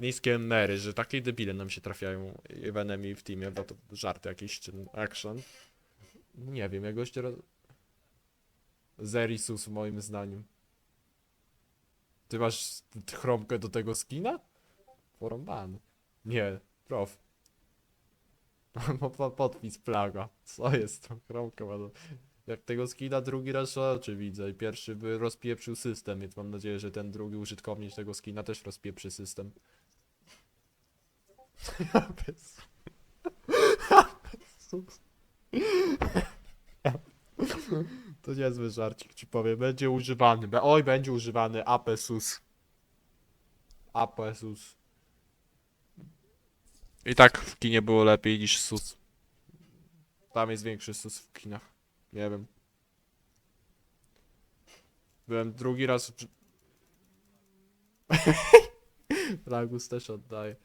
niskie emery, że takie debile nam się trafiają w enemy w teamie, bo to żart jakiś czy action. Nie wiem, jakoś teraz... Zerisus moim zdaniem. Ty masz chromkę do tego skina? Porąbany. Nie, prof. Po- po- Podpis plaga. Co jest tą chromką? Jak tego skina drugi raz oczy widzę i pierwszy by rozpieprzył system, więc mam nadzieję, że ten drugi użytkownik tego skina też rozpieprzy system. Ja bez... Ja bez- To niezły żarcik ci powiem. Będzie używany. Be- Oj, będzie używany Apesus. Apesus. I tak w kinie było lepiej niż sus. Tam jest większy sus w kinach. Nie wiem. Byłem drugi raz. przy- Ragus też oddaje.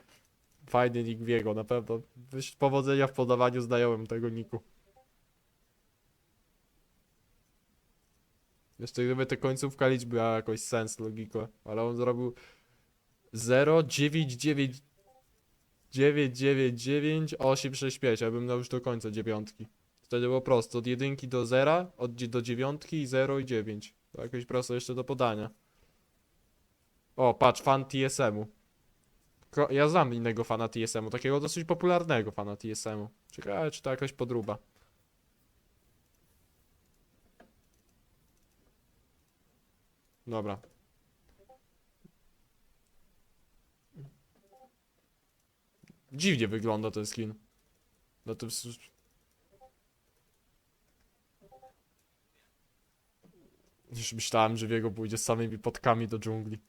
Fajny nick Wiego, na pewno. Powodzenia w podawaniu znajomym tego niku. Jeszcze gdyby ta końcówka liczby miała jakoś sens, logikę. Ale on zrobił 0, 9, 9, 9, 9, 9, 8, 6, 5. Ja bym dał już do końca dziewiątki. Wtedy było prosto. Od jedynki do zera, od do dziewiątki i 0 i 9. To jakoś prosto jeszcze do podania. O, patrz, fan TSM-u. Ja znam innego fana TSM-u, takiego dosyć popularnego fana TSM-u. Ciekawe, czy to jakaś podróba. Dobra. Dziwnie wygląda ten skin. Tym... s- Już myślałem, że w jego pójdzie z samymi podkami do dżungli.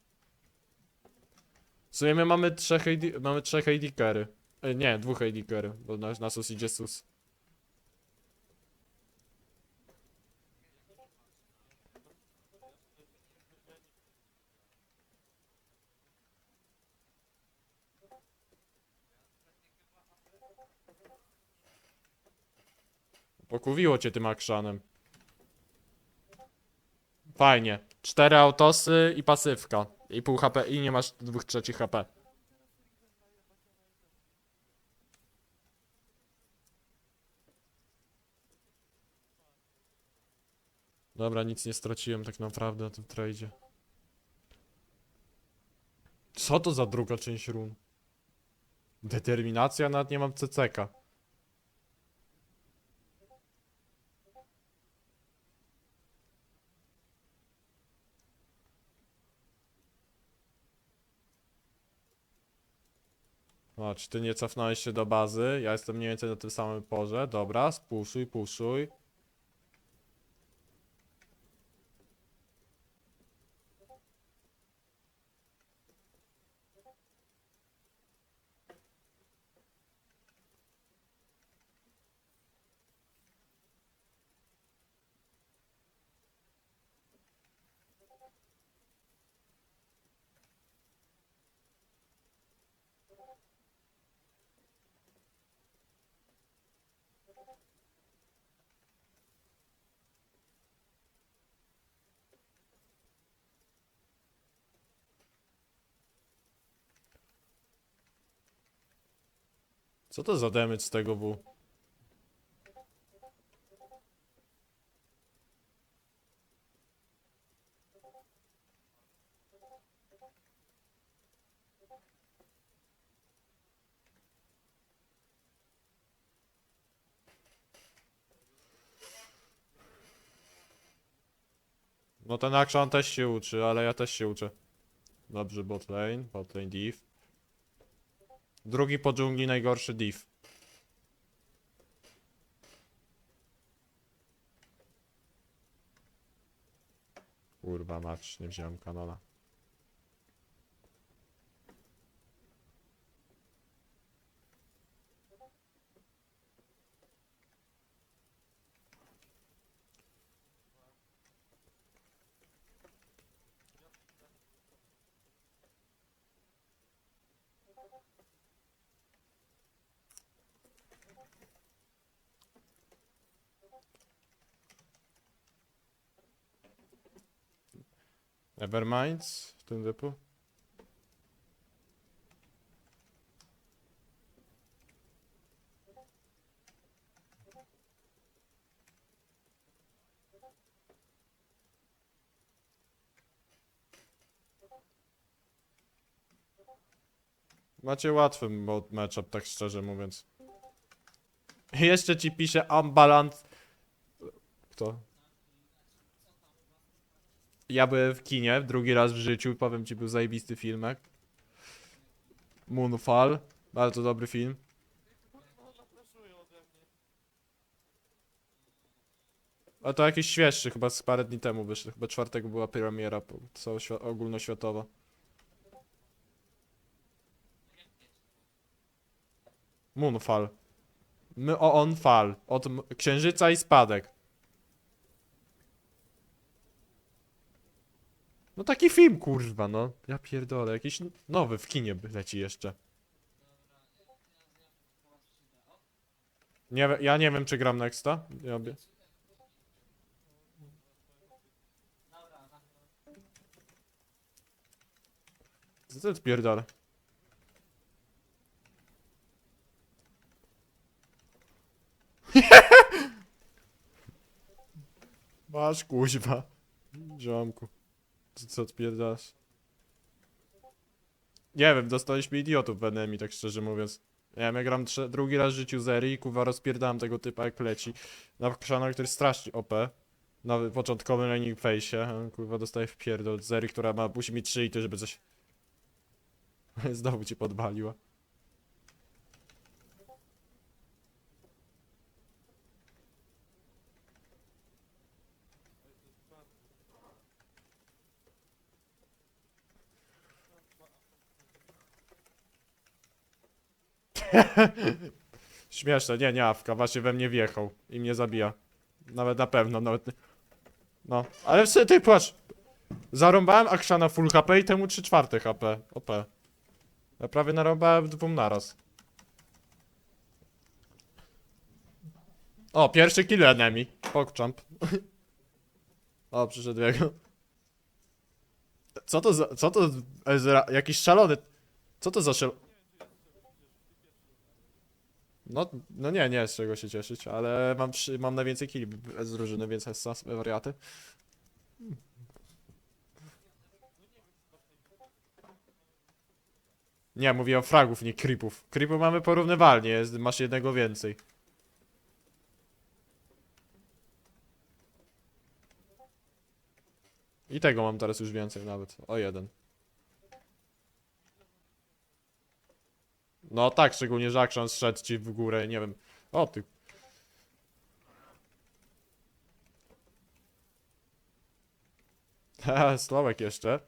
W sumie my mamy trzech AD, mamy trzech AD carry. E, nie, dwóch AD carry, bo na, na sus idzie sus. Pokuwiło cię tym akszanem. Fajnie. Cztery autosy i pasywka. I pół HP i nie masz dwóch trzecich HP. Dobra, nic nie straciłem tak naprawdę na tym tradzie. Co to za druga część run? Determinacja? Nawet nie mam CCK. Czy ty nie cofnąłeś się do bazy? Ja jestem mniej więcej na tym samym porze. Dobra, spuszuj, puszuj. Co to za damage z tego W? No ten action też się uczy, ale ja też się uczę. Dobrze, bot lane, bot lane div. Drugi po dżungli najgorszy div. Kurwa mać, nie wziąłem kanona. Everminds w tym depu? Macie łatwy matchup, tak szczerze mówiąc. Jeszcze ci pisze ambalant. Kto? Ja byłem w kinie, drugi raz w życiu, powiem ci, był zajebisty filmek. Moonfall, bardzo dobry film. A to jakiś świeższy, chyba z parę dni temu wyszedł, chyba czwartego była premiera co świ- ogólnoświatowa. Moonfall. My o on fal. Od księżyca i spadek. No taki film, kurwa, no. Ja pierdolę, jakiś nowy w kinie by- leci jeszcze. Nie, ja nie wiem, czy gram Nexta. Ja bie... Co jest pierdolę? Masz kuźwa. Ziomku. Co, co odpierdalasz? Nie wiem, dostaliśmy idiotów w enemy, tak szczerze mówiąc. Nie wiem, ja gram drugi raz w życiu Zeri i kurwa rozpierdałem tego typa jak leci. Na krzana, który jest strasznie OP. Na początkowym laning face'ie. Kurwa dostaje w pierdol Zeri, która ma, musi mieć 3 i to, żeby coś... Znowu cię podwaliła. Śmieszne, nie, nie awka, właśnie we mnie wjechał i mnie zabija. Nawet na pewno, nawet... No, ale w ty płacz. Zarąbałem Akshana full HP i temu 3 czwarte HP. OP. Ja prawie narąbałem dwóm naraz. O, pierwszy kill enemy. Pogchamp. o, przyszedł jego. Co to za... Co to... Jakiś szalony... Co to za szal... No, no nie, nie z czego się cieszyć, ale mam, mam najwięcej killi z drużyny, więc Hessa, wariaty. Nie, mówię o fragów, nie creepów. Creepów mamy porównywalnie, jest, masz jednego więcej. I tego mam teraz już więcej nawet, o jeden. No tak, szczególnie, że Action zszedł ci w górę, nie wiem. O ty. Haha, Sławek jeszcze.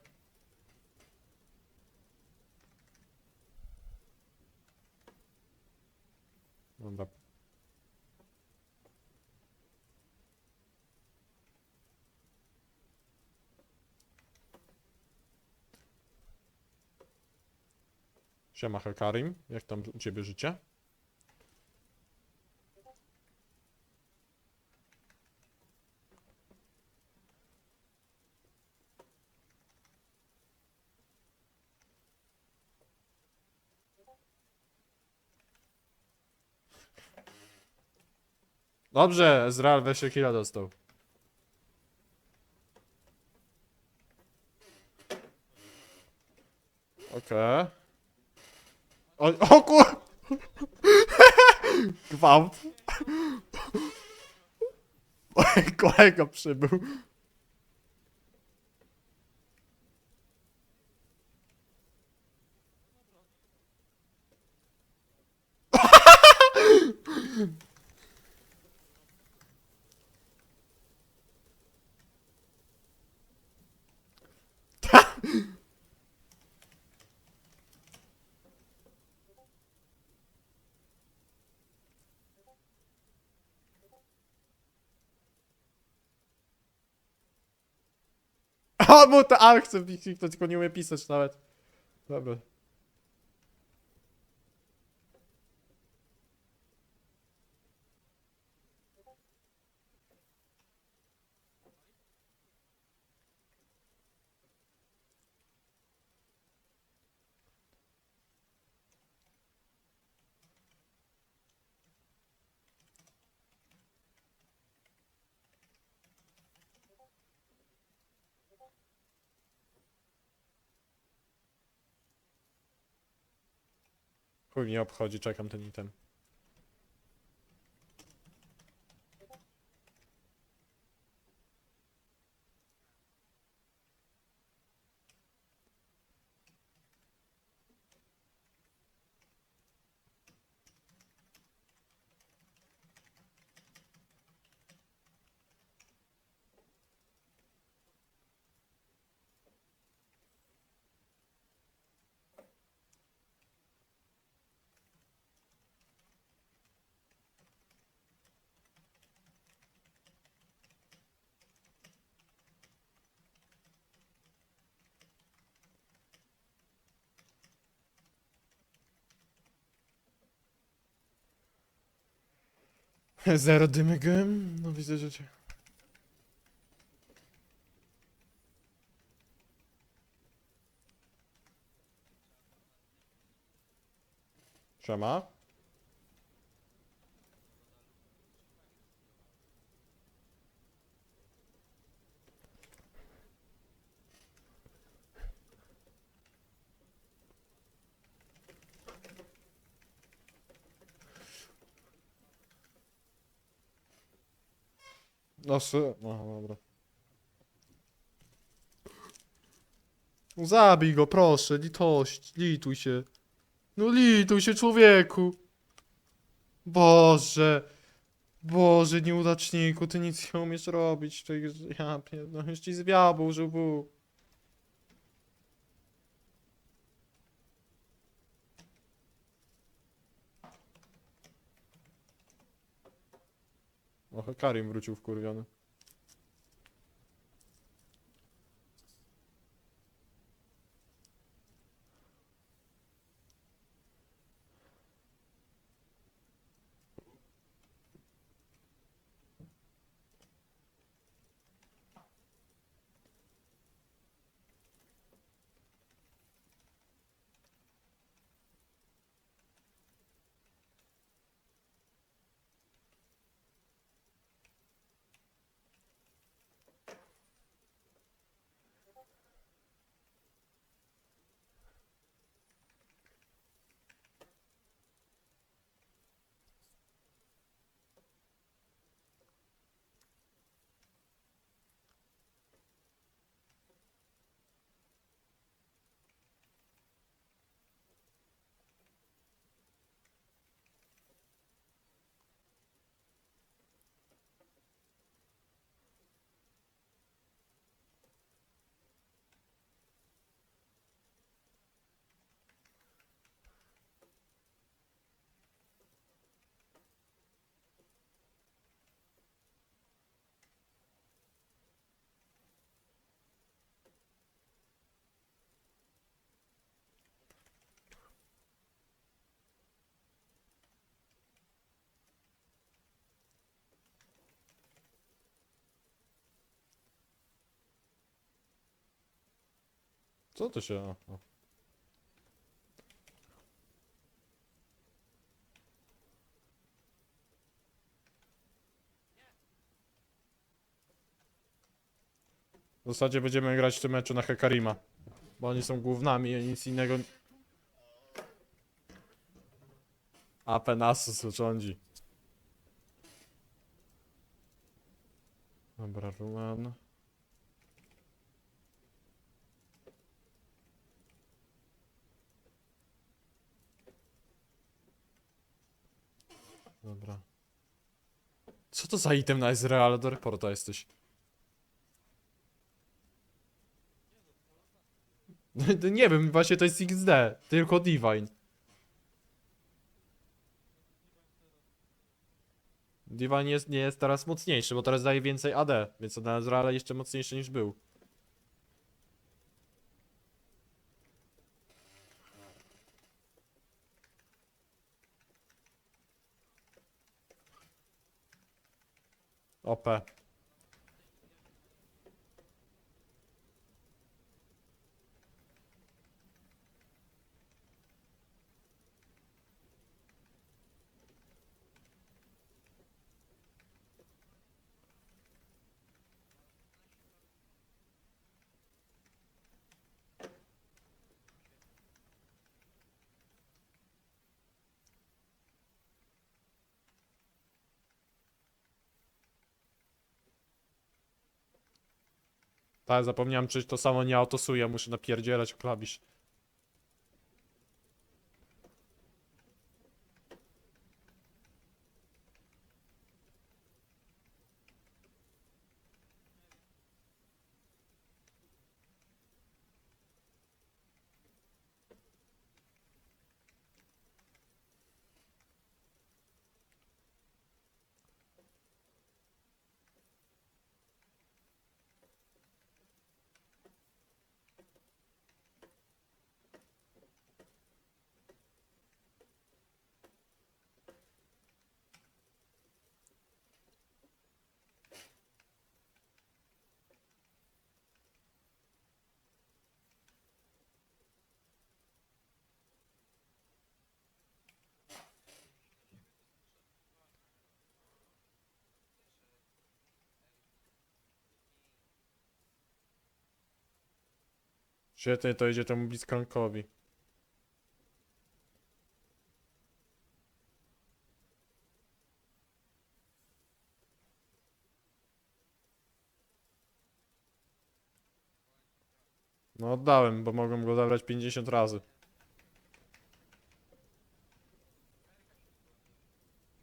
Dobra. Siema Hekarim, jak tam u ciebie życie? Dobrze, Ezreal się killa dostał. Okej. O, o kur... Gwałt. Kolega przybył. O, mu to A chce wpisać, to tylko nie umie pisać nawet. Dobra. Chuj mnie obchodzi, czekam ten item. Zero dymy gem? No widzę, że cię... Siema? No sy... Aha, dobra. No Zabij go, proszę, litość, lituj się. No lituj się, człowieku. Boże. Boże, nieudaczniku, ty nic nie umiesz robić. Ty, ja pierdolę, już ci zwiabu, że był. Och, Karim wrócił wkurwiony. Co to się... W zasadzie będziemy grać w tym meczu na Hekarima. Bo oni są głównami i nic innego... A Penasus rządzi. Dobra, Ruan. Dobra. Co to za item na Ezreal? Do reporta jesteś. Nie wiem, właśnie to jest XD. Tylko Divine. Divine jest, nie jest teraz mocniejszy, bo teraz daje więcej AD, więc na Ezreal jeszcze mocniejszy niż był. OP. Tak, zapomniałem, czy to samo nie autosuje, muszę napierdzielać klawisz. Świetnie to idzie temu Blitzcrankowi. No oddałem, bo mogłem go zabrać 50 razy.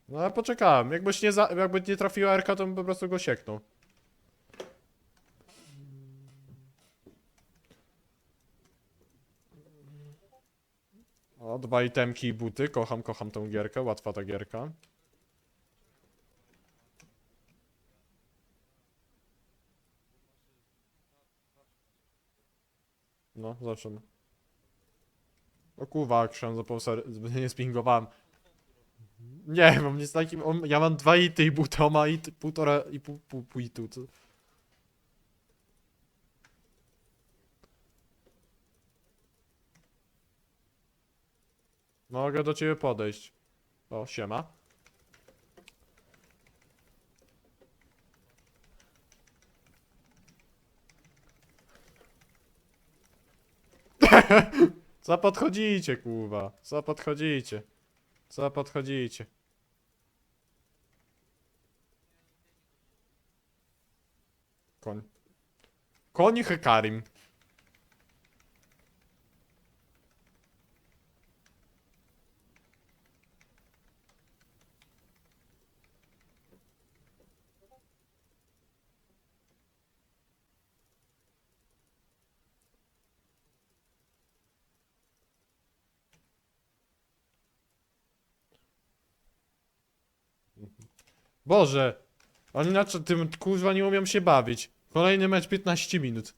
No ale poczekałem. Jakbyś nie, za, jakby nie trafiła RK, to bym po prostu go sieknął. O, dwa itemki i buty. Kocham, kocham tą gierkę. Łatwa ta gierka. No, ma. O kurwa, action ser... nie spingowałem. Nie, mam nic takim. On, ja mam dwa ity i buta, on ma it, półtora i pół, pół, pół itu. Mogę do ciebie podejść. O, siema. Co podchodzicie, kurwa? Co podchodzicie? Co podchodzicie? Koń. Koń Hekarim. Boże! Oni na co tym kurwa nie umiem się bawić. Kolejny mecz 15 minut.